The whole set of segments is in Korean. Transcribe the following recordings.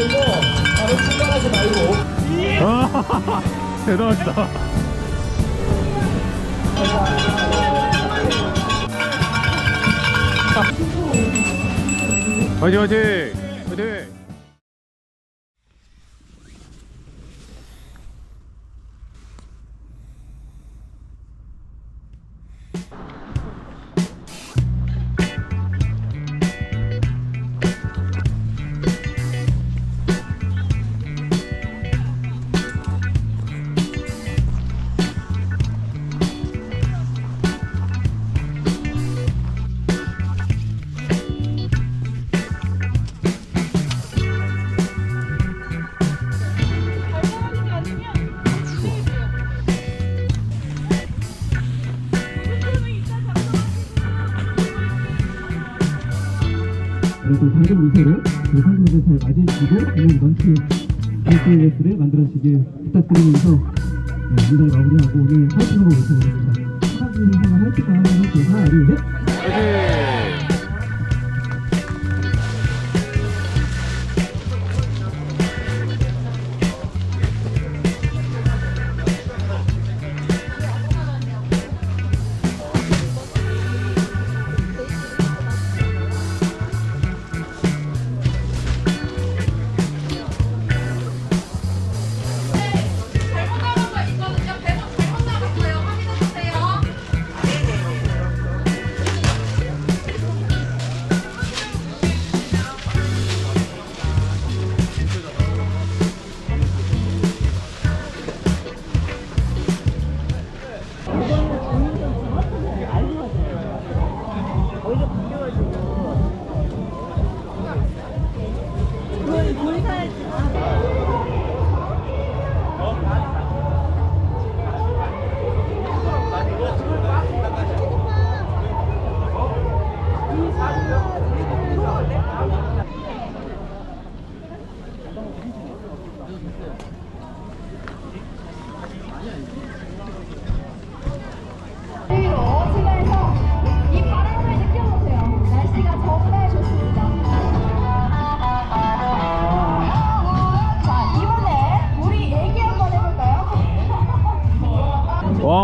들고 바로 출발하지 말고 아, 대단하시다. 화이팅 화이팅 그래도 방금 우세를 그 상승을 잘 맞으시고 오늘 런치 SNS를 만들어주시길 부탁드리면서 네, 인사를 마무리하고 오늘 화이팅으로 모셔보겠습니다. 생활 화이팅 한번 할게요. 하나, 둘, 셋.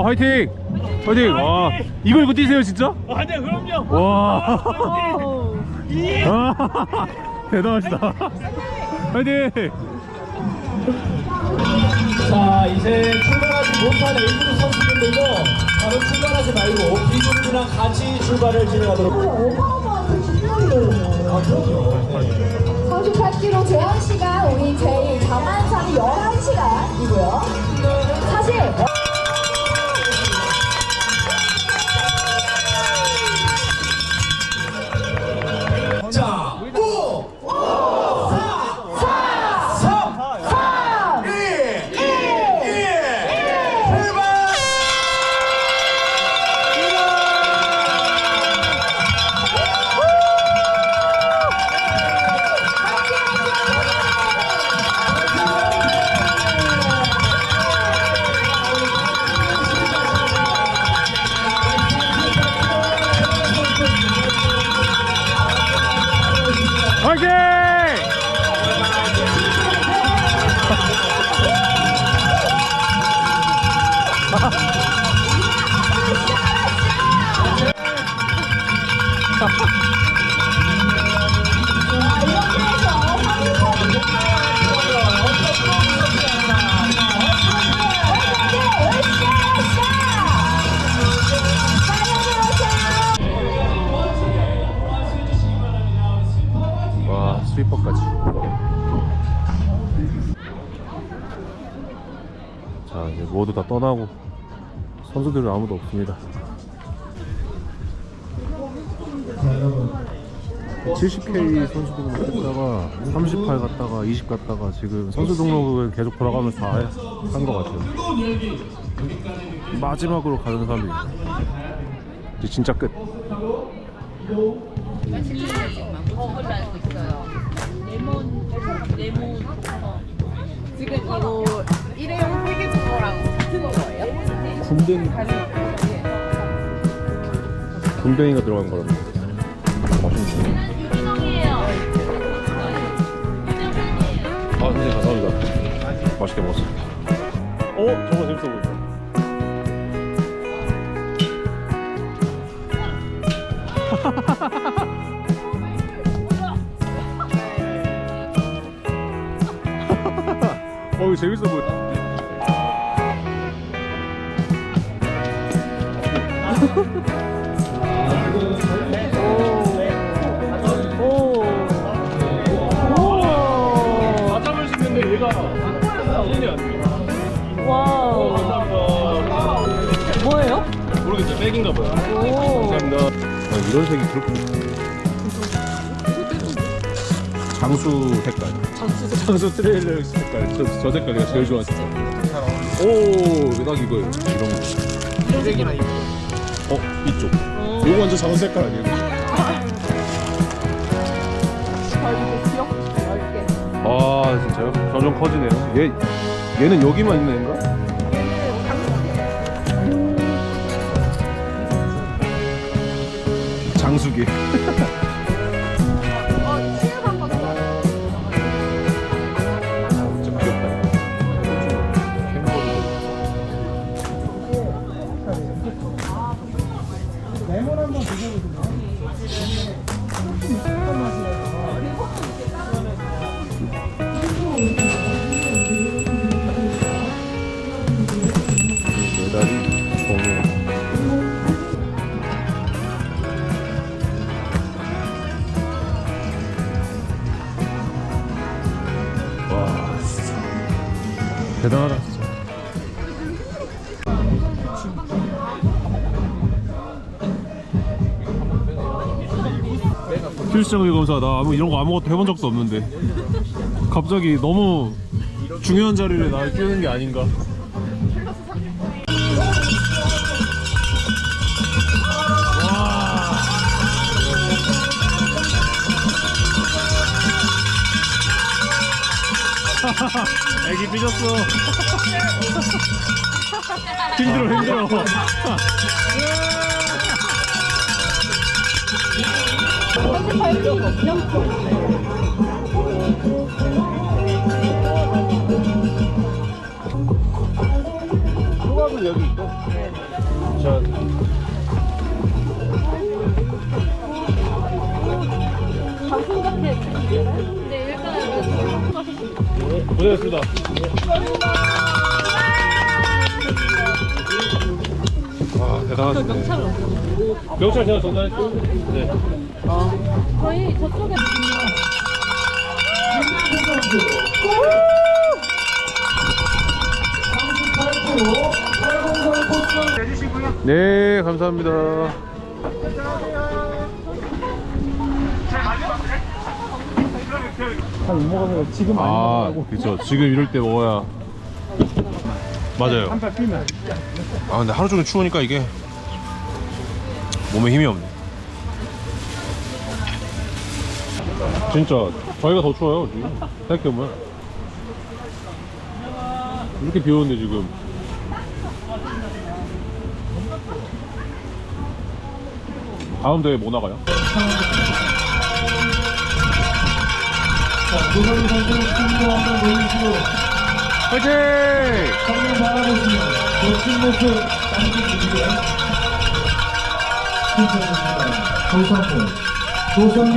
화이팅 화이팅 와 이거 입고 뛰세요 진짜? 아니야 그럼요 와 아, 대단하시다 화이팅 자 이제 출발하지 못한 A그룹 선수들도 바로 출발하지 말고 B그룹이랑 같이 출발을 진행하도록 그. 아 그럼요 네. 38km 제한 시간 우리 제일 자만산이 11시간이고요. 사실 떠나고 선수들은 아무도 없습니다. 70K 선수 등록 했다가 38 갔다가 20 갔다가 지금 선수 등록을 계속 돌아가면서 다 한 것 같아요. 마지막으로 가는 사람들이 이제 진짜 끝. 지금 이거 군뱅이. 군뱅이가 들어간 거라고 맛있네 유기농이에요. 유기농이에요. 맛있게 먹었습니다. 어? 저거 재밌어 보인다. 어, 이거 재밌어 보인다. 다 잡을 수 있는데 얘가 이런 색이 그렇게 장수 색깔. 장수 트레일러 색깔. 저, 저 색깔 내가 제일 좋아했어. 오, 딱 이거예요. 이런 거. 색이랑 이거. 어, 이쪽. 이거 완전 장수 색깔 아니에요? 아, 진짜요? 점점 커지네요. 얘 얘는 여기만 있는 애인가? 장수기. 대단하다 진짜 필수적인 검사 나 이런 거 아무것도 해본 적도 없는데. 갑자기 너무 중요한 자리를 나 끼우는 게 아닌가 애기 삐졌어. 힘들어 힘들어. 수갑은 여기 있고 고생했습니다. 와 대단하시네. 경찰 제가 전화했죠? 네. 저희 저쪽에 네 감사합니다 지금 아 그쵸. 지금 이럴 때 먹어야. 맞아요. 한팔 피면. 아 근데 하루 종일 추우니까 이게 몸에 힘이 없네. 진짜 저희가 더 추워요 지금. 생각해보면 이렇게 비 오는데 지금. 다음 대회 뭐 나가요? 조선희 선수 승부 한번 보여주시고 화이팅! 성공 바라보시며 멋진 모습 신청합니다. 조선골 조선율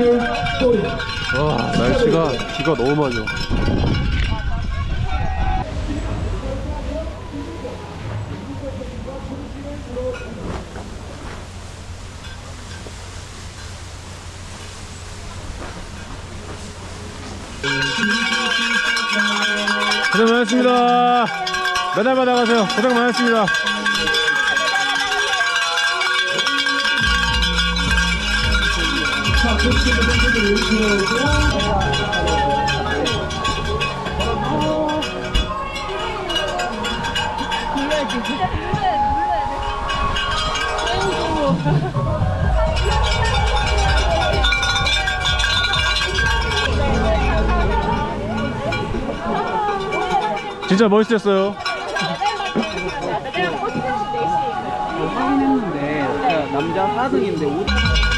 골와 날씨가 비가 너무 많이 와 고생 많으셨습니다. 메달 받아가세요. 고생 많으셨습니다. 자, 진짜 멋있었어요. 확인했는데 제가 남자 4등인데 5등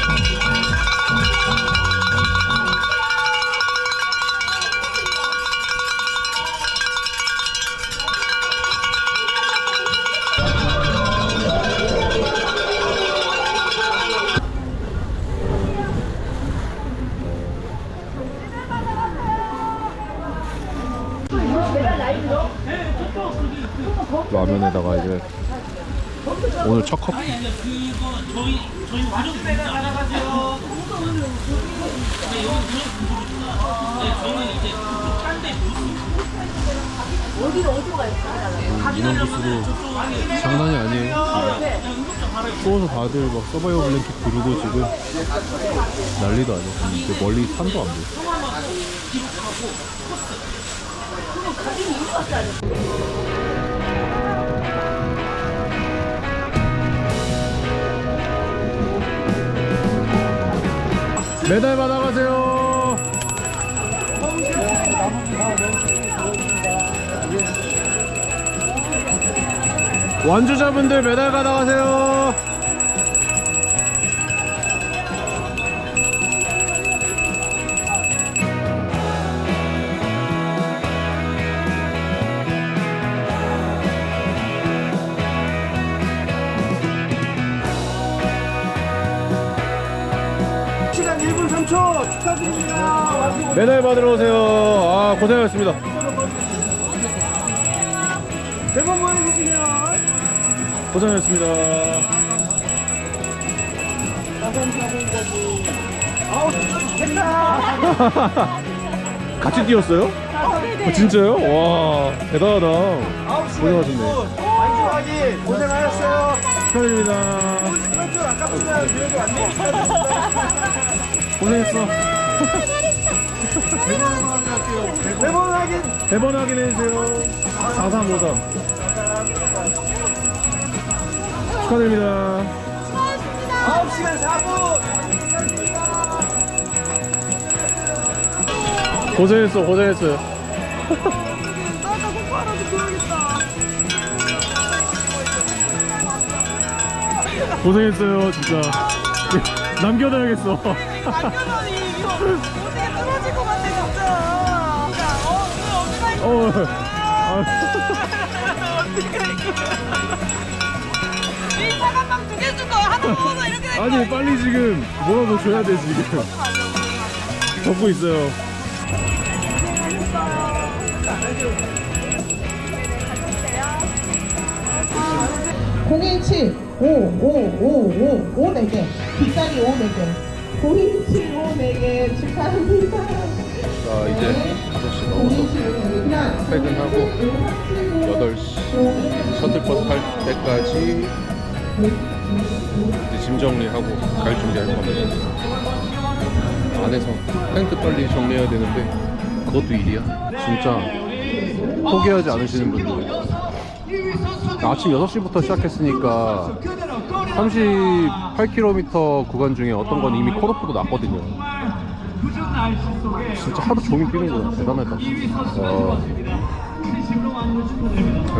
라면에다가 이제 오늘 첫 커피. 인원 부수도 장난이 아니에요. 추워서 다들 막 서바이어 블랭킷 두르고 지금 난리도 아니야. 멀리 산도 안 보여. 메달 받아가세요. 완주자분들 메달 받아가세요. 메달 받으러 오세요. 아 고생하셨습니다. 대본 보내주시면 고생하셨습니다. 아우 됐다. 같이 뛰었어요? 아, 진짜요? 와 대단하다. 고생하셨네. 완주 고생하셨어요. 축하드립니다. 18초 아깝지만 그래도 완주 고생했어. 대본 확인. 대번 확인해 주세요. 4353. 축하드립니다. 9시간 4분. 고생했어, 고생했어요. 고생했어요, 진짜. 남겨놔야겠어. 당연하니 이거 어, 아, 이 사과빵 두개 준 거야. 하나 먹어서 이렇게 된 아니, 빨리 지금 뭐라도 줘야 돼, 지금. 적고 있어요. 공일칠 5, 5, 5, 5, 4개. 빗자리 5, 4개. 017, 5, 4개. 축하합니다. 자, 이제 5시 넘어서 퇴근하고 8시 셔틀버스 탈 때까지 이제 짐 정리하고 갈 준비할 겁니다. 안에서 텐트 빨리 정리해야 되는데 그것도 일이야. 진짜 포기하지 않으시는 분들. 아침 6시부터 시작했으니까 38km 구간 중에 어떤 건 이미 컷오프도 났거든요. 진짜 하루 종일 뛰는구나. 대단하다. 와.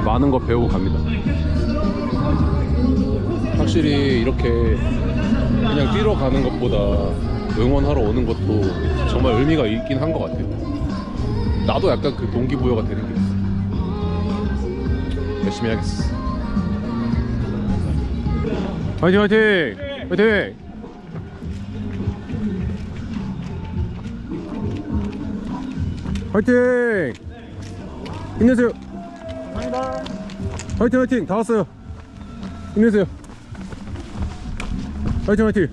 많은 거 배우고 갑니다. 확실히 이렇게 그냥 뛰러 가는 것보다 응원하러 오는 것도 정말 의미가 있긴 한 것 같아요. 나도 약간 그 동기부여가 되는 게 있어. 열심히 하겠어. 화이팅 화이팅! 화이팅! 화이팅! 힘내세요. 화이팅 화이팅 다 왔어요. 힘내세요. 화이팅 화이팅.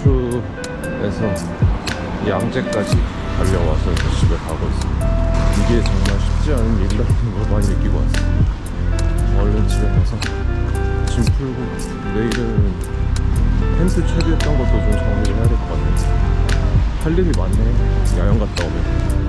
암수에서 양재까지 달려와서 집에 가고 있습니다. 이게 정말 쉽지 않은 일이라는 걸 많이 느끼고 왔어요. 얼른 집에 가서 짐 풀고 내일은 텐트 처리했던 것도 좀 정리를 해야 될 것 같아요. 할 일이 많네. 야영 갔다 오면.